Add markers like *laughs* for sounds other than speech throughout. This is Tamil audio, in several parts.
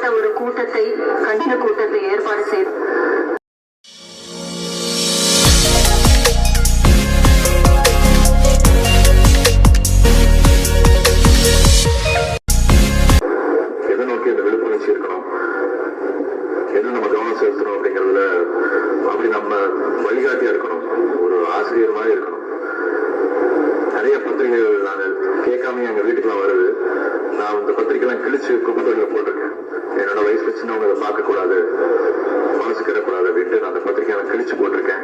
இப்படிப்பட்ட ஒரு கூட்டத்தை கண்டன கூட்டத்தை ஏற்பாடு செய்து எதை நம்ம அப்படி நம்ம ஒரு ஆசிரியர் மாதிரி நிறைய பத்திரிகைகள் நான் கேட்காம எங்க வீட்டுக்குலாம் வருது. நான் இந்த பத்திரிகைலாம் கிழிச்சு குப்பத்தொழில போட்டிருக்கேன். என்னோட வயசுல சின்னவங்க அதை பார்க்கக்கூடாது மனசு கிடக்கூடாது அப்படின்ட்டு நான் அந்த பத்திரிக்கை நான் கிழிச்சு போட்டிருக்கேன்.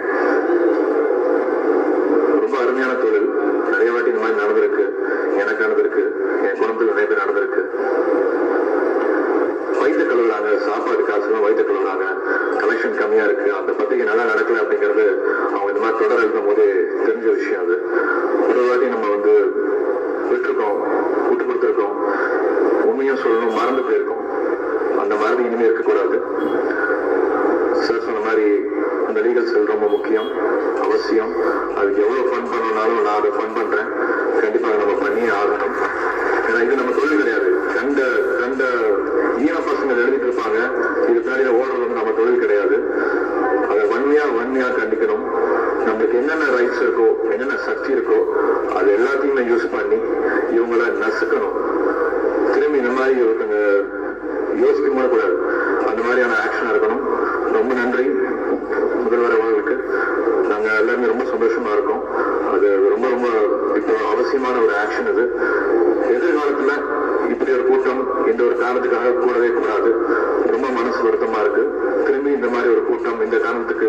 ரொம்ப அருமையான தொழில். நிறைய வாட்டி இந்த மாதிரி நடந்திருக்கு. எனக்கு நடந்திருக்கு. என் குடும்பத்தில் நிறைய பேர் நடந்திருக்கு. வயிற்று கழுவுறாங்க சாப்பாடு காசுலாம் வயிற்று கழுவுறாங்க. கலெக்ஷன் கம்மியா இருக்கு. அந்த பத்திரிகை நல்லா நடக்கல அப்படிங்கிறது அவங்க இந்த மாதிரி தொடர் எழுதும் போது தெரிஞ்ச விஷயம் அது. ஒரு வாட்டி நம்ம வந்து விட்டுருக்கோம் விட்டு கொடுத்துருக்கோம். உண்மையும் சொல்லணும் மறந்து போயிருக்கோம். presión முக்கியமான ஒரு ஆக்ஷன் அது. எதிர்காலத்துல இப்படி ஒரு கூட்டம் இந்த ஒரு காரணத்துக்காக கூடவே கூடாது. ரொம்ப மனசு வருத்தமா இருக்கு. திரும்பி இந்த மாதிரி ஒரு கூட்டம் இந்த காரணத்துக்கு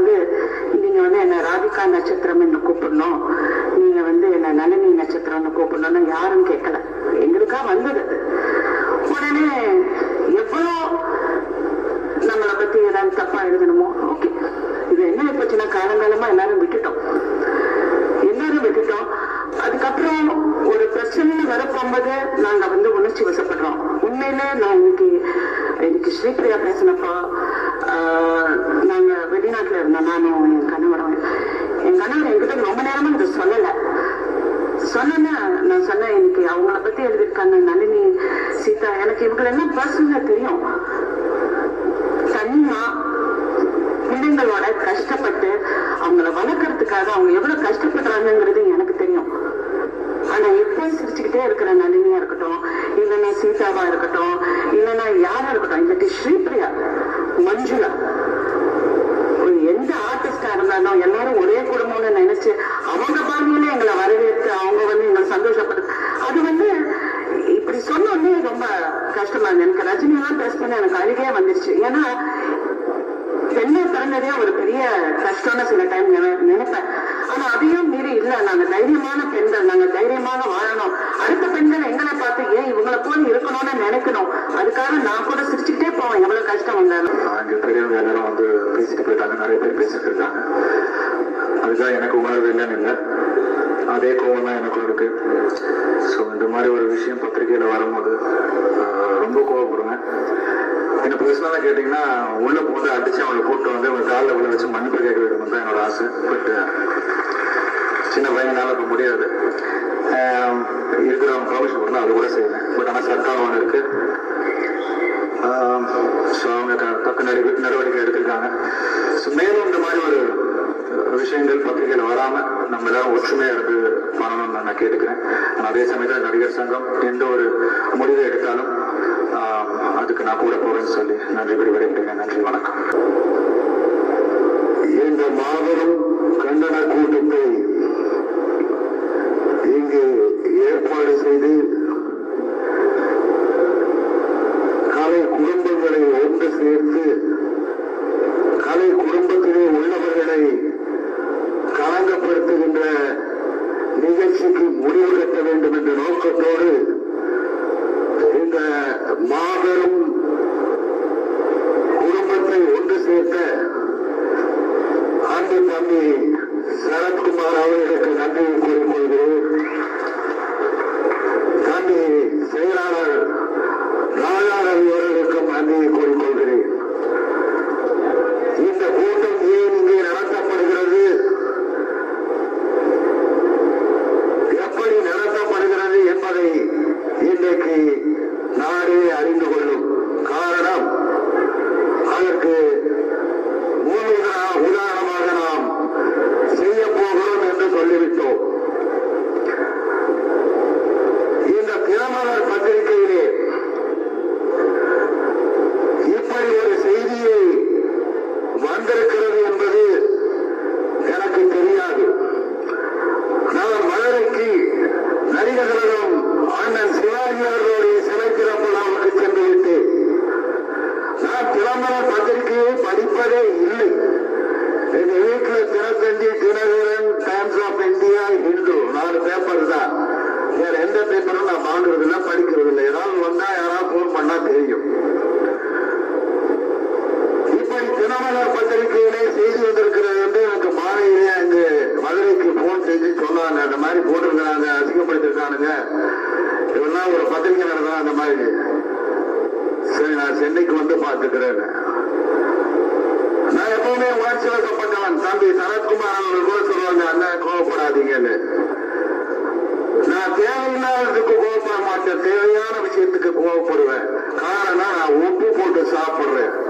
வந்து நீங்க வந்து என்ன ராதிகா நட்சத்திரம் என்ன கூப்பிடணும். நீங்க வந்து என்ன நளினி நட்சத்திரம்னு கூப்பிடணும்னு யாரும் கேட்கல. எங்களுக்கா வந்தது. உடனே எவ்வளோ நம்மளை பத்தி ஏதாவது தப்பா எழுதணுமோ? ஓகே. இது என்ன போச்சுன்னா காலங்காலமா எல்லாரும் விட்டுட்டோம். எல்லாரும் விட்டுட்டோம். அதுக்கப்புறம் ஒரு பிரச்சனை வரப்போகும்போது நாங்க வந்து உணர்ச்சி வசப்படுறோம். உண்மையில நான் இன்னைக்கு இன்னைக்கு ஸ்ரீபிரியா பேசினப்போ என்கிட்ட ரொம்ப இதை சொல்லலை நான் சொன்னேன் எனக்கு அவங்கள பத்தி எழுதியிருக்காங்க நளினி சீதா எனக்கு இவங்களெல்லாம் பர்சனலா தெரியும். பெண்ணை ஒரு பெரிய கஷ்டம்னு சில டைம் நினைப்பேன். ஆனா அதையும் மீறி இல்ல நாங்க தைரியமான பெண்கள் நாங்க தைரியமாக வாழணும். அடுத்த பெண்கள் எங்களை பார்த்து ஏன் இவங்களை போல இருக்கணும்னு நினைக்கணும்? அதுக்காக நான் கூட சிரிச்சுக்கிட்டே போவேன். எவ்வளவு கஷ்டம் வந்தாலும். அங்க பெரியவங்க எல்லாரும் வந்து பேசிட்டு போயிட்டாங்க. நிறைய பேர் பேசிட்டு இருக்காங்க. அதுக்காக எனக்கு உணர்வு இல்லைன்னு இல்லை. அதே கோவம் தான் எனக்கும் இருக்கு ஸோ இந்த மாதிரி ஒரு விஷயம் பத்திரிகையில வரும்போது ரொம்ப கோவப்படுவேன் என்ன பர்சனலாக கேட்டிங்கன்னா உள்ளே போட்டு அடித்து அவங்களை கூப்பிட்டு வந்து அவங்க காலில் உள்ள வச்சு மன்னிப்பு கேட்க வைக்கணும் தான் என்னோட ஆசை பட் சின்ன பையனால இப்போ முடியாது ஆஹ், இருக்கிறவங்க ப்ரொவிஷன் பண்ணால் அது கூட செய்வேன் பட் ஆனால் சர்க்காரம் ஒன்று இருக்குது ஸோ அவங்க தக்க நடவடிக்கை எடுத்திருக்காங்க ஸோ மேலும் இந்த மாதிரி ஒரு விஷயங்கள் பத்திரிகையில் வராம நம்ம எல்லாம் ஒற்றுமையா இருந்து பண்ணணும்னு நான் கேட்டுக்கிறேன். அதே சமயத்தில் நடிகர் சங்கம் எந்த ஒரு முடிவை எடுத்தாலும் அதுக்கு நான் கூட போறேன்னு சொல்லி நன்றி விடுவிடுகிறேன் நன்றி வணக்கம். இந்த மாபெரும் கண்டன கூட்டத்தை இங்கு ஏற்பாடு செய்து ஆஃப் இந்தியா ஹிந்து நாலு பேப்பர் தான் வேற எந்த பேப்பரும் நான் வாங்குறது இல்லை படிக்கிறது இல்லை. ஏதாவது வந்தா யாராவது போன் பண்ணா தெரியும். இப்படி தினமலர் பத்திரிகையிலே செய்தி வந்திருக்கிறது வந்து எனக்கு மாலையிலே அங்கு மதுரைக்கு போன் செஞ்சு சொன்னாங்க. அந்த மாதிரி போட்டிருக்கிறாங்க அதிகப்படுத்திருக்கானுங்க இதெல்லாம் ஒரு பத்திரிகை நடந்தா அந்த மாதிரி. சரி நான் சென்னைக்கு வந்து பார்த்துக்கிறேன் நான் எப்பவுமே உணர்ச்சியில் நம் தம்பி சரத்குமார் அவர்கள் கூட சொல்லுவாங்க அண்ணன் கோவப்படாதீங்கன்னு. நான் தேவையில்லாததுக்கு கோவப்பட மாட்டேன். தேவையான விஷயத்துக்கு கோவப்படுவேன். காரணம் நான் உப்பு போட்டு சாப்பிடுறேன்.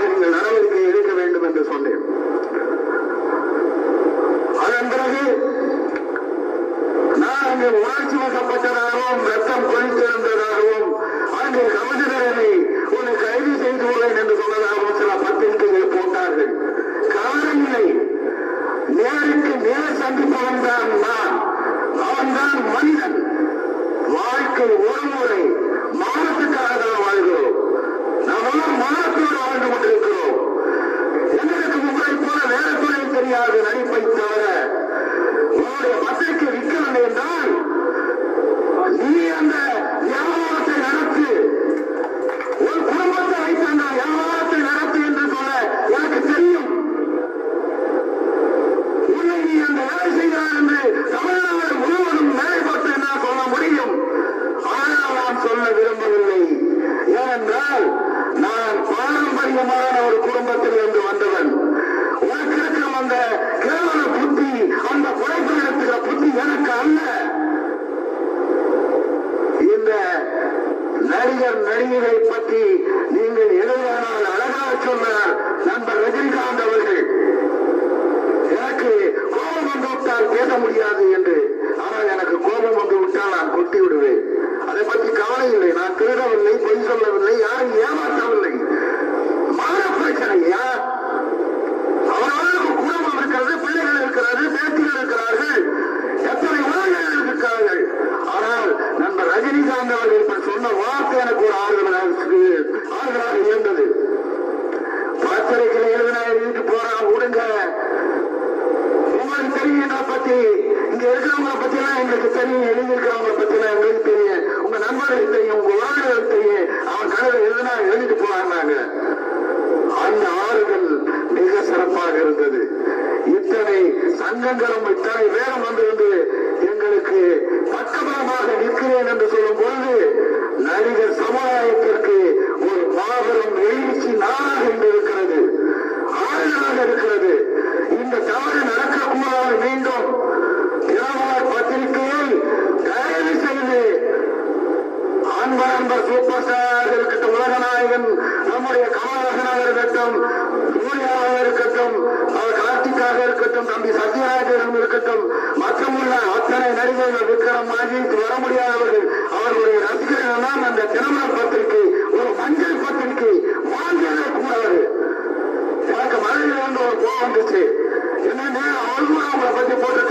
*laughs* நீங்கள் நடந்து சங்கங்களும் இத்தனை வேகம் வந்து எங்களுக்கு பக்கபலமாக நிற்கிறேன் என்று சொல்லும் பொழுது நடிகர் சமுதாயத்திற்கு ஒரு மாபெரும் எழுச்சி நாளாக இன்று இருக்கிறது. ஆறுதலாக இருக்கிறது. இந்த தவறு நடக்கக்கூடாது மீண்டும். தினமலர் பத்திரிகையை தயவு செய்து அன்பர் அன்பர் சூப்பர் ஸ்டார் இருக்கட்டும் உலகநாயகன் நம்முடைய கமலஹாசனாக இருக்கட்டும் சூர்யாவாக இருக்கட்டும் அவர் கார்த்திக்காக இருக்கட்டும் தம்பி சத்யராஜன் இருக்கட்டும் மற்றும் உள்ள அத்தனை நடிகர்கள் விக்ரம் அஜித் வர முடியாதவர்கள் அவர்களுடைய ரசிகர்கள் தான் அந்த திருமண பத்திரிகை ஒரு மஞ்சள் பத்திரிகை வாங்கவே கூடாது எனக்கு மழையில வந்து ஒரு கோவம் வந்துச்சு. என்னன்னா அவங்க அவங்களை பத்தி போட்டு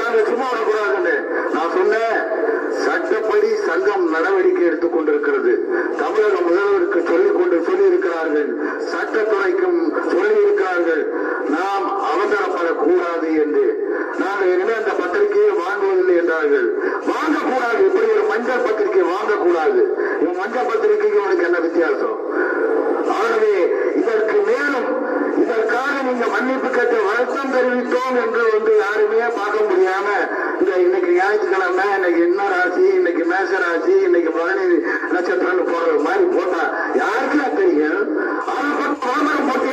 மன்னிப்பு கேட்டு வருத்தம் தெரிவித்தோம் என்று வந்து யாருமே பார்க்க முடியாம இந்த இன்னைக்கு ஞாயிற்றுக்கிழமை இன்னைக்கு என்ன ராசி இன்னைக்கு மேச ராசி இன்னைக்கு பழனி நட்சத்திரம்னு போடுற மாதிரி போட்டா யாருக்கு தெரியும்? அவங்க பத்தி விளம்பரம் போட்டு